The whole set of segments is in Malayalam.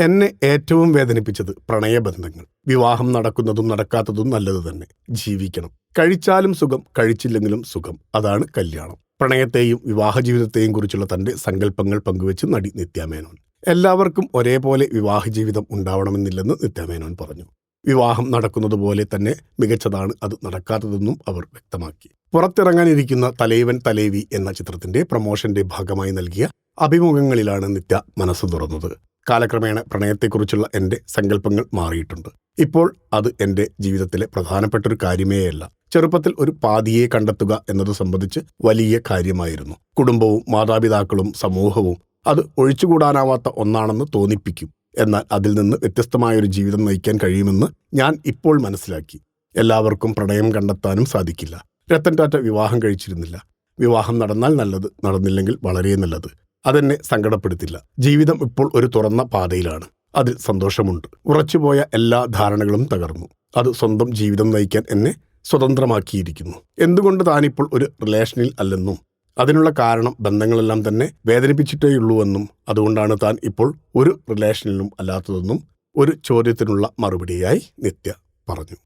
എന്നെ ഏറ്റവും വേദനിപ്പിച്ചത് പ്രണയബന്ധങ്ങൾ. വിവാഹം നടക്കുന്നതും നടക്കാത്തതും നല്ലത് തന്നെ. ജീവിക്കണം. കഴിച്ചാലും സുഖം കഴിച്ചില്ലെങ്കിലും സുഖം. അതാണ് കല്യാണം. പ്രണയത്തെയും വിവാഹ ജീവിതത്തെയും കുറിച്ചുള്ള തന്റെ സങ്കല്പങ്ങൾ പങ്കുവെച്ച് നടി നിത്യാമേനോൻ. എല്ലാവർക്കും ഒരേപോലെ വിവാഹ ജീവിതം ഉണ്ടാവണമെന്നില്ലെന്ന് നിത്യാമേനോൻ പറഞ്ഞു. വിവാഹം നടക്കുന്നതുപോലെ തന്നെ മികച്ചതാണ് അത് നടക്കാത്തതെന്നും അവർ വ്യക്തമാക്കി. പുറത്തിറങ്ങാനിരിക്കുന്ന തലൈവൻ തലേവി എന്ന ചിത്രത്തിന്റെ പ്രമോഷന്റെ ഭാഗമായി നൽകിയ അഭിമുഖങ്ങളിലാണ് നിത്യ മനസ്സ് തുറന്നത്. കാലക്രമേണ പ്രണയത്തെക്കുറിച്ചുള്ള എന്റെ സങ്കല്പങ്ങൾ മാറിയിട്ടുണ്ട്. ഇപ്പോൾ അത് എന്റെ ജീവിതത്തിലെ പ്രധാനപ്പെട്ട ഒരു കാര്യമേയല്ല. ചെറുപ്പത്തിൽ ഒരു പാതിയെ കണ്ടെത്തുക എന്നത് സംബന്ധിച്ച് വലിയ കാര്യമായിരുന്നു. കുടുംബവും മാതാപിതാക്കളും സമൂഹവും അത് ഒഴിച്ചുകൂടാനാവാത്ത ഒന്നാണെന്ന് തോന്നിപ്പിക്കും. എന്നാൽ അതിൽ നിന്ന് വ്യത്യസ്തമായൊരു ജീവിതം നയിക്കാൻ കഴിയുമെന്ന് ഞാൻ ഇപ്പോൾ മനസ്സിലാക്കി. എല്ലാവർക്കും പ്രണയം കണ്ടെത്താനും സാധിക്കില്ല. രത്തൻ ടാറ്റ വിവാഹം കഴിച്ചിരുന്നില്ല. വിവാഹം നടന്നാൽ നല്ലത് നടന്നില്ലെങ്കിൽ വളരെ നല്ലത്. അതെന്നെ സങ്കടപ്പെടുത്തില്ല. ജീവിതം ഇപ്പോൾ ഒരു തുറന്ന പാതയിലാണ്. അതിൽ സന്തോഷമുണ്ട്. ഉറച്ചുപോയ എല്ലാ ധാരണകളും തകർന്നു. അത് സ്വന്തം ജീവിതം നയിക്കാൻ എന്നെ സ്വതന്ത്രമാക്കിയിരിക്കുന്നു. എന്തുകൊണ്ട് താനിപ്പോൾ ഒരു റിലേഷനിൽ അല്ലെന്നും അതിനുള്ള കാരണം ബന്ധങ്ങളെല്ലാം തന്നെ വേദനിപ്പിച്ചിട്ടേയുള്ളൂവെന്നും അതുകൊണ്ടാണ് താൻ ഇപ്പോൾ ഒരു റിലേഷനിലും അല്ലാത്തതെന്നും ഒരു ചോദ്യത്തിനുള്ള മറുപടിയായി നിത്യ പറഞ്ഞു.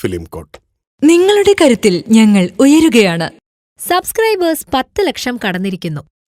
ഫിലിം കോട്ട് നിങ്ങളുടെ കരുത്തിൽ ഞങ്ങൾ ഉയരുകയാണ്. സബ്സ്ക്രൈബേഴ്സ് പത്ത് ലക്ഷം കടന്നിരിക്കുന്നു.